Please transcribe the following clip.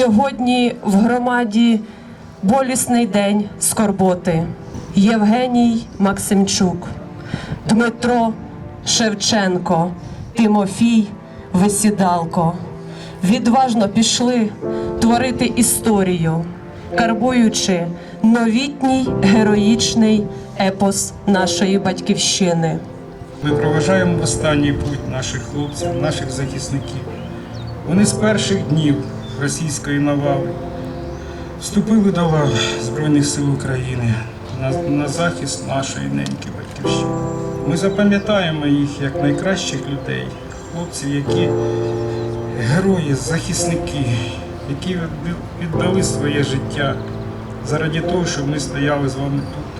Сьогодні в громаді болісний день скорботи. Євгеній Максимчук, Дмитро Шевченко, Тимофій Висідалко відважно пішли творити історію, карбуючи новітній героїчний епос нашої батьківщини. Ми проважаємо останній путь наших хлопців, наших захисників. Вони з перших днів російської навали вступили до лав Збройних сил України на, на захист нашої неньки батьківщини. Ми запам'ятаємо їх як найкращих людей, хлопців, які герої, захисники, які віддали своє життя заради того, щоб ми стояли з вами тут